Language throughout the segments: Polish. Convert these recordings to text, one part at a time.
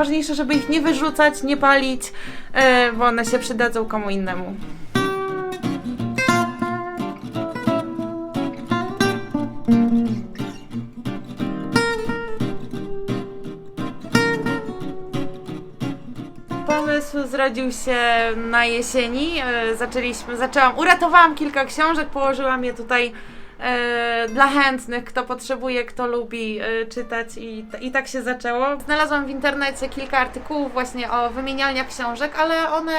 najważniejsze, żeby ich nie wyrzucać, nie palić, e, bo one się przydadzą komu innemu. Pomysł zrodził się na jesieni. E, Zaczęliśmy, zaczęłam, uratowałam kilka książek, położyłam je tutaj dla chętnych, kto potrzebuje, kto lubi e, czytać i, i tak się zaczęło. Znalazłam w internecie kilka artykułów właśnie o wymienialniach książek, ale one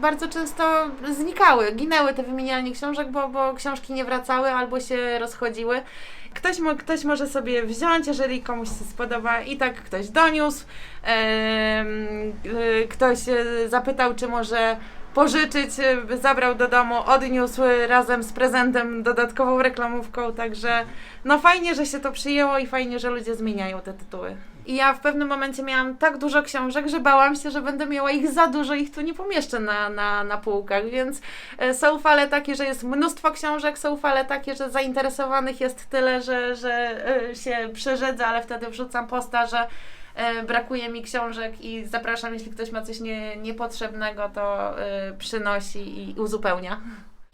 bardzo często znikały, ginęły te wymienialnie książek, bo, bo książki nie wracały albo się rozchodziły. Ktoś, mo- ktoś może sobie wziąć, jeżeli komuś się spodoba i tak ktoś doniósł. Em, y, ktoś e, zapytał, czy może pożyczyć, e, zabrał do domu, odniósł razem z prezentem, dodatkową reklamówką, także no fajnie, że się to przyjęło i fajnie, że ludzie zmieniają te tytuły. I ja w pewnym momencie miałam tak dużo książek, że bałam się, że będę miała ich za dużo, ich tu nie pomieszczę na, na, na półkach, więc e, są fale takie, że jest mnóstwo książek, są fale takie, że zainteresowanych jest tyle, że, że e, się przerzedza, ale wtedy wrzucam posta, że brakuje mi książek i zapraszam, jeśli ktoś ma coś nie, niepotrzebnego, to e, przynosi i uzupełnia.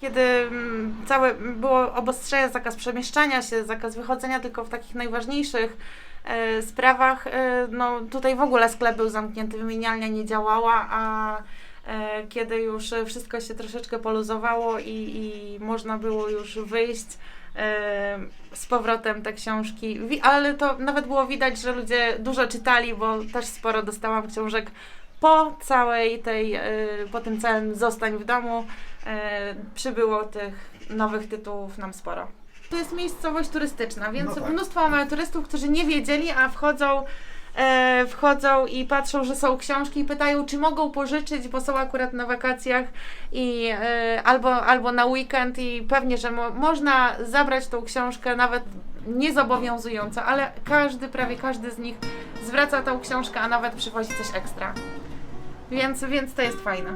Kiedy mm, całe było obostrzenie, zakaz przemieszczania się, zakaz wychodzenia tylko w takich najważniejszych e, sprawach, e, no tutaj w ogóle sklep był zamknięty, wymienialnia nie działała, a e, kiedy już wszystko się troszeczkę poluzowało i, i można było już wyjść e, z powrotem te książki, ale to nawet było widać, że ludzie dużo czytali, bo też sporo dostałam książek po całej tej, e, po tym całym zostań w domu e, przybyło tych nowych tytułów nam sporo. To jest miejscowość turystyczna, więc No tak. mnóstwo mamy turystów, którzy nie wiedzieli, a wchodzą, e, wchodzą i patrzą, że są książki i pytają, czy mogą pożyczyć, bo są akurat na wakacjach i e, albo, albo na weekend i pewnie, że mo- można zabrać tą książkę nawet niezobowiązująco, ale każdy, prawie każdy z nich zwraca tą książkę, a nawet przywozi coś ekstra. Więc, więc to jest fajne.